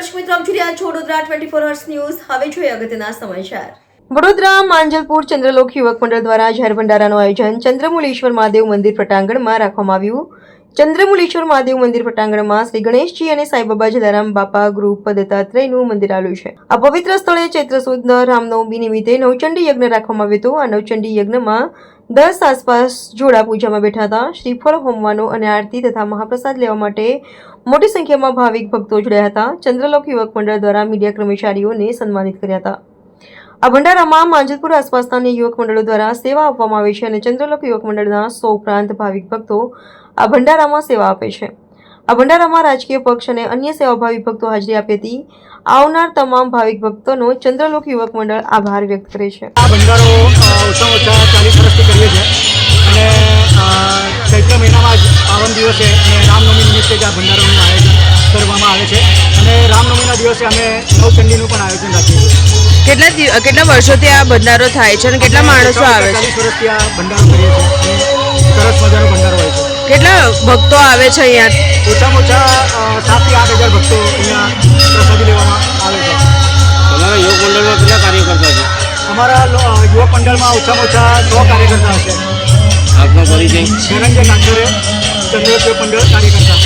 રહ્યા છો Vadodara twenty four hours news હવે જોઈએ અગત્યના સમાચાર. વડોદરા, માંજલપુર, ચંદ્રલોક યુવક મંડળ દ્વારા જાહેર ભંડારાનું આયોજન ચંદ્રમુલેશ્વર મહાદેવ મંદિર પટાંગણમાં રાખવામાં આવ્યું. ચંદ્રમૂળેશ્વર મહાદેવ મંદિર પટાંગણમાં શ્રી ગણેશજી અને સાંઈબાબા જલારામ બાપા ગ્રુપ દત્તાત્રેયનું મંદિર આવેલું છે. આ પવિત્ર સ્થળે ચૈત્ર સુદ રામનવમી નિમિત્તે નવચંડી યજ્ઞ રાખવામાં આવ્યો હતો. આ નવચંડી યજ્ઞમાં દસ આસપાસ જોડા પૂજામાં બેઠા હતા. શ્રીફળ, હોમવાનો અને આરતી તથા મહાપ્રસાદ લેવા માટે મોટી સંખ્યામાં ભાવિક ભક્તો જોડાયા હતા. ચંદ્રલોક યુવક મંડળ દ્વારા મીડિયા કર્મચારીઓને સન્માનિત કર્યા હતા. આ ભંડારામાં માંજલપુર આસપાસના યુવક મંડળો દ્વારા સેવા આપવામાં આવે છે અને ચંદ્રલોક યુવક મંડળના સો ઉપરાંત ભાવિક ભક્તો આ ભંડારામાં સેવા આપે છે. આ ભંડારામાં રાજકીય પક્ષ અને અન્ય સેવાભાવી ભક્તો હાજરી આપી હતી આવનાર તમામ ભાવિક ભક્તોનો ચંદ્રલોક યુવક મંડળ આભાર વ્યક્ત કરે છે. આ ભંડારો ઓછા ઓછા ચાલીસ વર્ષથી કરીએ છીએ અને ચૈત્ર મહિનામાં જ પાવન દિવસે અને રામનવમી નિમિત્તે જ આ ભંડારાનું આયોજન કરવામાં આવે છે. અને રામનવમીના દિવસે અમે નવચંડીનું પણ આયોજન રાખીએ કેટલા કેટલા વર્ષોથી આ ભંડારો થાય છે અને કેટલા માણસો આવે છે? વર્ષથી આ ભંડારો કરીએ છીએ સરસ મજાનો ભંડારો હોય છે. કેટલા ભક્તો આવે છે અહીંયા? ઓછામાં ઓછા સાતથી આઠ હજાર ભક્તો અહીંયા પ્રસાદી લેવામાં આવે છે. તમારા યોગ મંડળમાં કેટલા કાર્યકર્તા છે? અમારા યુવક મંડળમાં ઓછામાં ઓછા સો કાર્યકર્તા હશે. આપનો પરિચય? ધનંજય કાંકરે ચંદ્રદેવ મંડળ કાર્યકર્તા.